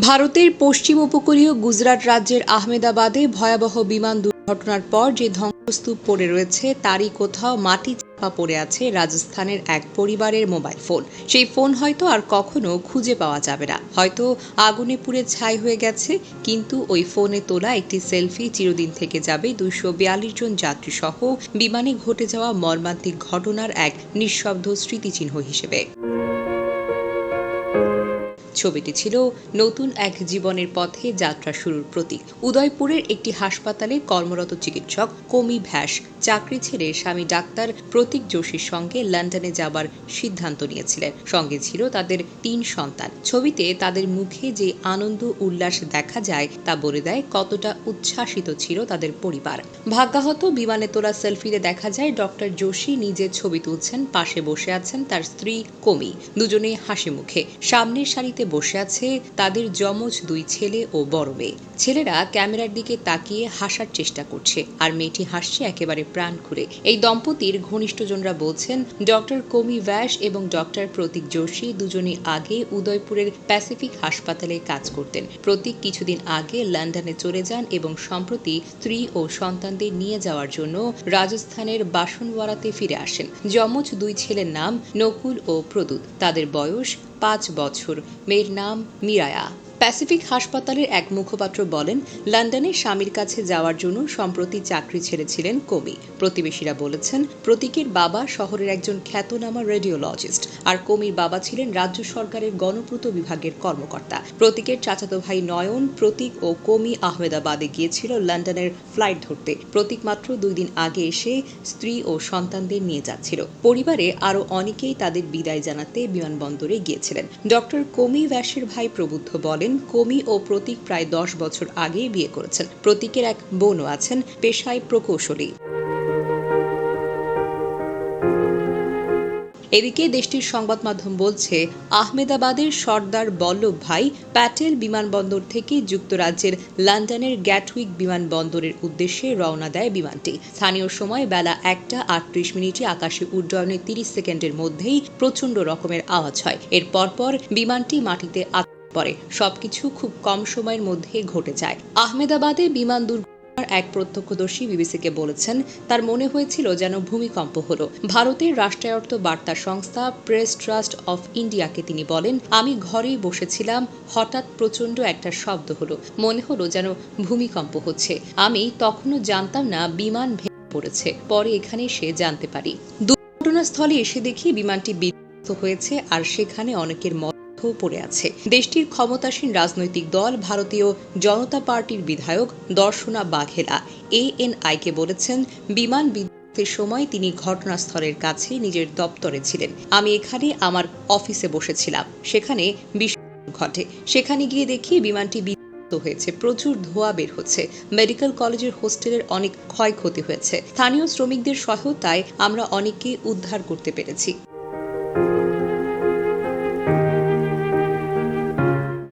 ভারতের পশ্চিম উপকূলীয় গুজরাট রাজ্যের আহমেদাবাদে ভয়াবহ বিমান দুর্ঘটনার পর যে ধ্বংসস্তূপ পড়ে রয়েছে, তারই কোথাও মাটি চাপা পড়ে আছে রাজস্থানের এক পরিবারের মোবাইল ফোন। সেই ফোন হয়তো আর কখনো খুঁজে পাওয়া যাবে না। হয়তো আগুনে পুড়ে ছাই হয়ে গেছে, কিন্তু ওই ফোনে তোলা একটি সেলফি চিরদিন থেকে যাবে দুইশো বিয়াল্লিশ জন যাত্রী সহ বিমানে ঘটে যাওয়া মর্মান্তিক ঘটনার এক নিঃশব্দ স্মৃতিচিহ্ন হিসেবে। ছবিটি ছিল নতুন এক জীবনের পথে যাত্রা শুরুর প্রতীক। উদয়পুরের একটি হাসপাতালে কর্মরত চিকিৎসক কমি ভ্যাস চাকরি ছেড়ে স্বামী ডাক্তার প্রতীক যোশীর সঙ্গে লন্ডনে যাবার সিদ্ধান্ত নিয়েছিলেন। সঙ্গে ছিল তাদের তিন সন্তান। ছবিতে তাদের মুখে যে আনন্দ উল্লাস দেখা যায় তা বলে দেয় কতটা উচ্ছ্বাসিত ছিল তাদের পরিবার। ভাগ্যাহত বিমানে তোলা সেলফিতে দেখা যায় ডক্টর যোশী নিজে ছবি তুলছেন, পাশে বসে আছেন তার স্ত্রী কমি। দুজনেই হাসি মুখে সামনের সারিতে বসে আছে তাদের যমজ দুই ছেলে ও বড় মেয়ে। ছেলেরা ক্যামেরার দিকে তাকিয়ে হাসার চেষ্টা করছে, আর মেয়েটি হাসছে একেবারে প্রাণ খুলে এই দম্পতির ঘনিষ্ঠজনরা বলছেন, ডক্টর কমি ব্যাস এবং ডক্টর প্রতীক যোশী দুজনই আগে উদয়পুরের প্যাসিফিক হাসপাতালে কাজ করতেন। প্রতীক কিছুদিন আগে লন্ডনে চলে যান এবং সম্প্রতি স্ত্রী ও সন্তানদের নিয়ে যাওয়ার জন্য রাজস্থানের বাসনওয়ারাতে ফিরে আসেন। যমজ দুই ছেলের নাম নকুল ও প্রদূত। তাদের বয়স পাঁচ বছর। মেয়ের নাম মিরায়া। প্যাসিফিক হাসপাতালের এক মুখপাত্র বলেন, লন্ডনে স্বামীর কাছে যাওয়ার জন্য সম্প্রতি চাকরি ছেড়েছিলেন কমি প্রতিবেশীরা বলেছেন, প্রতীকের বাবা শহরের একজন খ্যাতনামা রেডিওলজিস্ট, আর কমির বাবা ছিলেন রাজ্য সরকারের গণপূর্ত বিভাগের কর্মকর্তা। প্রতীকের চাচাতো ভাই নয়ন, প্রতীক ও কমি আহমেদাবাদে গিয়েছিল লন্ডনের ফ্লাইট ধরতে। প্রতীক মাত্র দুই দিন আগে এসে স্ত্রী ও সন্তানদের নিয়ে যাচ্ছিল। পরিবারে আরও অনেকেই তাদের বিদায় জানাতে বিমানবন্দরে গিয়েছিলেন। ডক্টর কমি ব্যাসের ভাই প্রবুদ্ধ বলেন কমি ও প্রতীক প্রায় দশ বছর আগেই বিয়ে করেছেন। প্রতীকের এক বোনও আছেন পেশায় প্রকৌশলী। এদিকে দেশটির সংবাদ মাধ্যম বলছে, আহমেদাবাদের সর্দার বল্লভ ভাই প্যাটেল বিমানবন্দর থেকে যুক্তরাজ্যের লন্ডনের গ্যাটউইক বিমানবন্দরের উদ্দেশ্যে রওনা দেয় বিমানটি। স্থানীয় সময় বেলা একটা আটত্রিশ মিনিটে আকাশে উড্ডয়নের তিরিশ সেকেন্ডের মধ্যেই প্রচণ্ড রকমের আওয়াজ হয়। এর পরপর বিমানটি মাটিতে পরে। সবকিছু খুব কম সময়ের মধ্যে ঘটে যায়। আহমেদাবাদে বিমান দুর্ঘটনা এক প্রত্যক্ষদর্শী বিবিসিকে বলেছেন, তার মনে হয়েছিল যেন ভূমিকম্প হলো। ভারতের রাষ্ট্রায়ত্ত বার্তা সংস্থা প্রেস ট্রাস্ট অফ ইন্ডিয়াকে তিনি বলেন, আমি ঘরেই বসেছিলাম, হঠাৎ প্রচণ্ড একটা শব্দ হলো। মনে হলো যেন ভূমিকম্প হচ্ছে। আমি তখনও জানতাম না বিমান ভেঙে পড়েছে। পরে এখানে সে জানতে পারি। দুর্ঘটনাস্থলে এসে দেখি বিমানটি বিধ্বস্ত হয়েছে, আর সেখানে অনেকের মত পড়ে আছে। দেশটির ক্ষমতাসীন রাজনৈতিক দল, ভারতীয় জনতা পার্টির বিধায়ক দর্শনা বাঘেলা। এএনআইকে বলেছেন, বিমান সময় তিনি ঘটনাস্থলের কাছে নিজের দপ্তরে ছিলেন। আমি এখানে আমার অফিসে বসেছিলাম। সেখানে বিস্ফোরণ ঘটে। সেখানে গিয়ে দেখি বিমানটি হয়েছে। প্রচুর ধোঁয়া বের হচ্ছে। মেডিকেল কলেজের হোস্টেলের অনেক ক্ষয়ক্ষতি হয়েছে। স্থানীয় শ্রমিকদের সহায়তায় আমরা অনেককে উদ্ধার করতে পেরেছি।